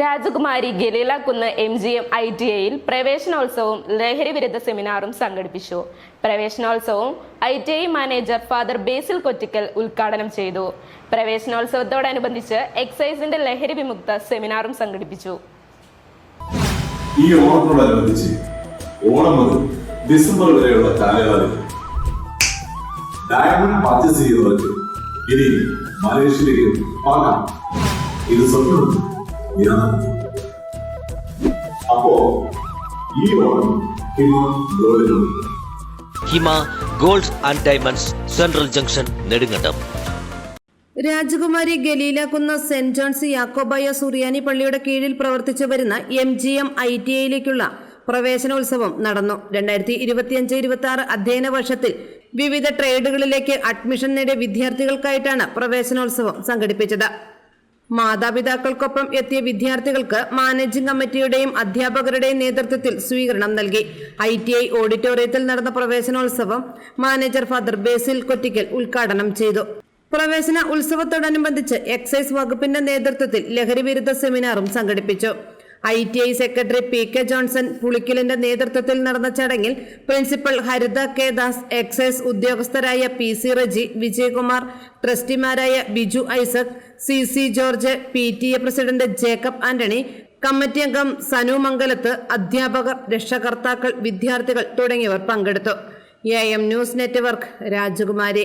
രാജകുമാരി ഗലീല കുന്ന് M G M I T ഐയിൽ പ്രവേശനോത്സവവും ലഹരി വിരുദ്ധ സെമിനാറും സംഘടിപ്പിച്ചു. പ്രവേശനോത്സവവും I T I manager father Basil Kottickal ഉദ്ഘാടനം ചെയ്തു. പ്രവേശനോത്സവത്തോടനുബന്ധിച്ച് എക്സൈസിന്റെ ലഹരി വിമുക്ത സെമിനാറും സംഘടിപ്പിച്ചു. ഈ ഓണത്തോടനുബന്ധിച്ച് ഓണം മുതൽ ഡിസംബർ വരെയുള്ള കാലയളവിൽ ഡയമണ്ട് പർച്ചേസ് ചെയ്യുന്നവർക്ക് ഇനി മലേഷ്യയിലേക്ക് ഇത് സ്വപ്നം യാഥാർത്ഥ്യം. അപ്പോ ഈ Onam Hima gold and diamonds central junction Nedumkandam. Rajakumari Galeela കുന്ന് സെന്റ് ജോൺസ് യാക്കോബായ സുറിയാനി പള്ളിയുടെ കീഴിൽ പ്രവർത്തിച്ചു വരുന്ന M G M I T ഐയിലേക്കുള്ള പ്രവേശനോത്സവം നടന്നു. രണ്ടായിരത്തി ഇരുപത്തിയഞ്ച് ഇരുപത്തി ആറ് അധ്യയന വർഷത്തിൽ വിവിധ ട്രേഡുകളിലേക്ക് അഡ്മിഷൻ നേടിയ വിദ്യാർത്ഥികൾക്കായിട്ടാണ് പ്രവേശനോത്സവം സംഘടിപ്പിച്ചത്. മാതാപിതാക്കൾക്കൊപ്പം എത്തിയ വിദ്യാർത്ഥികൾക്ക് മാനേജിംഗ് കമ്മിറ്റിയുടെയും അധ്യാപകരുടെയും നേതൃത്വത്തിൽ സ്വീകരണം നൽകി. ഐ ടി ഐ ഓഡിറ്റോറിയത്തിൽ നടന്ന പ്രവേശനോത്സവം മാനേജർ ഫാദർ ബേസിൽ കൊറ്റിക്കൽ ഉദ്ഘാടനം ചെയ്തു. പ്രവേശന ഉത്സവത്തോടനുബന്ധിച്ച് എക്സൈസ് വകുപ്പിന്റെ നേതൃത്വത്തിൽ ലഹരി വിരുദ്ധ സെമിനാറും സംഘടിപ്പിച്ചു. I T I secretary P K Johnson പുളിക്കലിന്റെ നേതൃത്വത്തിൽ നടന്ന ചടങ്ങിൽ principal Haritha K Das excise ഉദ്യോഗസ്ഥരായ P C Reji Vijayakumar ട്രസ്റ്റിമാരായ Biju Isaac C C George P T A president Jacob Antony committee അംഗം സനു മംഗലത്ത് അധ്യാപകർ രക്ഷകർത്താക്കൾ വിദ്യാർത്ഥികൾ തുടങ്ങിയവർ പങ്കെടുത്തു. എ എം ന്യൂസ് നെറ്റ്വർക്ക് രാജകുമാരി.